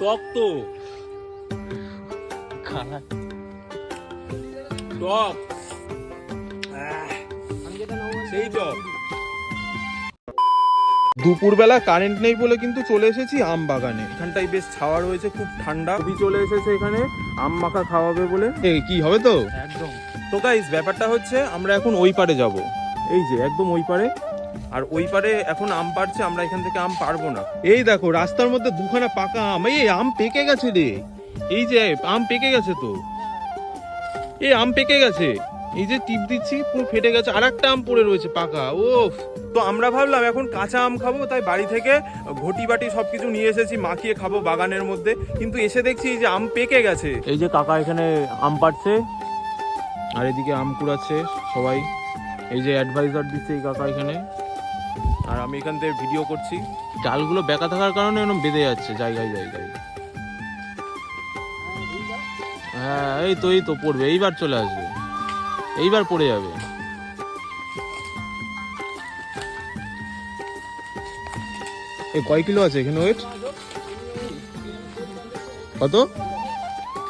টক তো টক সেই টক দুপুরবেলা কারেন্ট নেই বলে কিন্তু চলে এসেছি আম বাগানে। এখানটাই বেশ ছাওয়া রয়েছে খুব ঠান্ডা। খুবই চলে এসেছে এখানে আম মাখা খাওয়াবে বলে। এই কি হবে তো? একদম। তো গাইস ব্যাপারটা হচ্ছে আমরা এখন ওই পারে যাব। এই যে একদম ওই পারে। আর ওই পারে এখন আম পারছে আমরা এখান থেকে আম পারব না। এই দেখো রাস্তার মধ্যে দুখানা পাকা আম এই আম পেকে গেছে রে। এই যে আম পেকে গেছে তো। এই আম পেকে গেছে। এই যে টিপ দিচ্ছি পুরো ফেটে গেছে আর একটা আম পড়ে রয়েছে পাকা ও তো আমরা ভাবলাম এখন কাঁচা আম খাব তাই বাড়ি থেকে ঘটি বাটি সবকিছু নিয়ে এসেছি মাখিয়ে খাব বাগানের মধ্যে। কিন্তু এসে দেখছি এই যে আম পেকে গেছে। এই যে কাকা এখানে আম পাড়ছে। আর এদিকে আম কুড়াচ্ছে সবাই। এই যে অ্যাডভাইজার দিচ্ছে এই কাকা এখানে। আমি এখান থেকে ভিডিও করছি। ডালগুলো বেঁকা থাকার কারণে এরকম বেঁধে যাচ্ছে, জায়গায় জায়গায় হ্যাঁ এই তো এই তো, পড়বে, এইবার চলে আসবে। এইবার পড়ে যাবে। এই কয় কিলো আছে এখানে ওয়েট কত?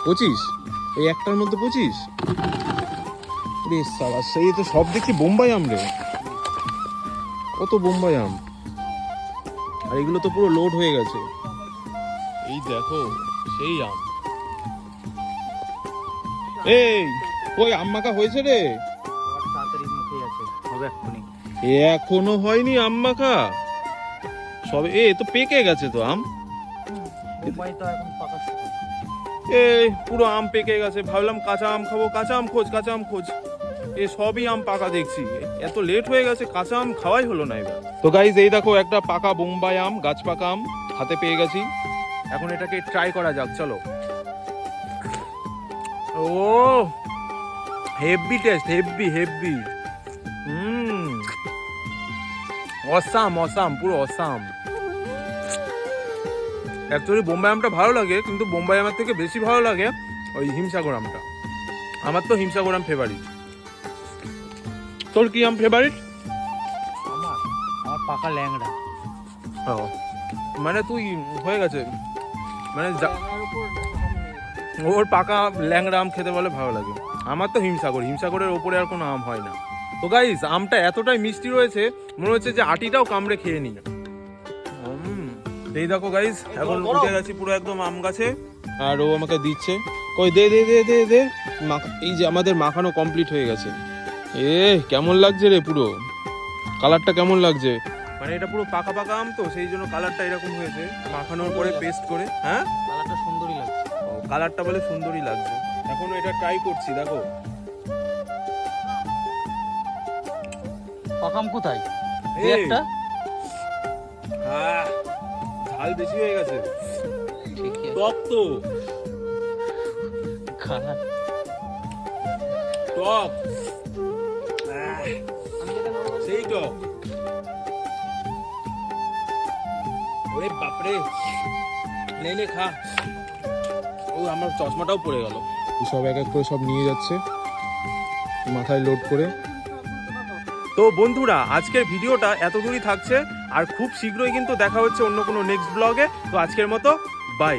পঁচিশ? এই একটার মধ্যে পঁচিশ? সেই তো সব দেখছি বোম্বাই আম রে কত বোম্বাই আম। আর এগুলো তো পুরো লোড হয়ে গেছে। এই দেখো, সেই আম। এই ওই আম মাখা হয়েছে রে? এ এখনও হয়নি আম মাখা? সবে এ তো পেকে গেছে তো আম। এই, পুরো আম পেকে গেছে। ভাবলাম কাঁচা আম খাব, কাঁচা আম খোঁজ, কাঁচা আম খোঁজ। এ সবই আম পাকা দেখছি। এত লেট হয়ে গেছে, কাঁচা আম খাওয়াই হলো না এবার। তো গাইজ এই দেখো একটা পাকা বোম্বাই আম, গাছ পাকা আম, হাতে পেয়ে গেছি। এখন এটাকে ট্রাই করা যাক, চলো। ও heavy taste heavy heavy hmm. Awesome awesome, পুরো অসাম। অ্যাকচুয়ালি বোম্বাই আমটা ভালো লাগে, কিন্তু বোম্বাই আমের থেকে বেশি ভালো লাগে ওই হিমসাগর আমটা। আমার তো হিমসাগর আম ফেভারিট তোর কি আম ফেভারিট আমার আমার পাকা ল্যাংড়া। ও মানে তুই হয়ে গেছে। মানে যা- ওর পাকা ল্যাংড়া আম খেতে বলে ভালো লাগে। আমার তো হিমসাগর হিমসাগরের ওপরে আর কোনো আম হয় না। তো গাইস আমটা এতটাই মিষ্টি রয়েছে মনে হচ্ছে যে আটিটাও কামড়ে খেয়ে নি না এই দেখো গাইস এখন উঠে গেছি পুরো একদম আম গাছে। আর ও আমাকে দিচ্ছে। কই দে দে দে দে দে। মাখ- এই যে আমাদের মাখানো কমপ্লিট হয়ে গেছে। এ কেমন লাগছে রে পুরো? কালারটা কেমন লাগছে? মানে এটা পুরো পাকা পাকা আম তো সেই জন্য কালারটা এরকম হয়েছে। মাখানোর পরে পেস্ট করে হ্যাঁ? কালারটা সুন্দরই লাগছে। ও, কালারটা বলে সুন্দরই লাগছে। এখন এটা ট্রাই করছি দেখো। পাকাম কোথায়? এই। একটা? আহ, ঝাল বেশি হয়ে গেছে। ঠিকই টক তো। টক। সেই টক ওরে বাপরে। নে নে খা। ও আমার চশমাটাও পড়ে গেল। সব এক এক করে সব নিয়ে যাচ্ছে। মাথায় লোড করে। তো বন্ধুরা আজকের ভিডিওটা এতদূরই থাকছে। আর খুব শীঘ্রই কিন্তু দেখা হচ্ছে অন্য কোনো নেক্সট ব্লগে তো আজকের মতো বাই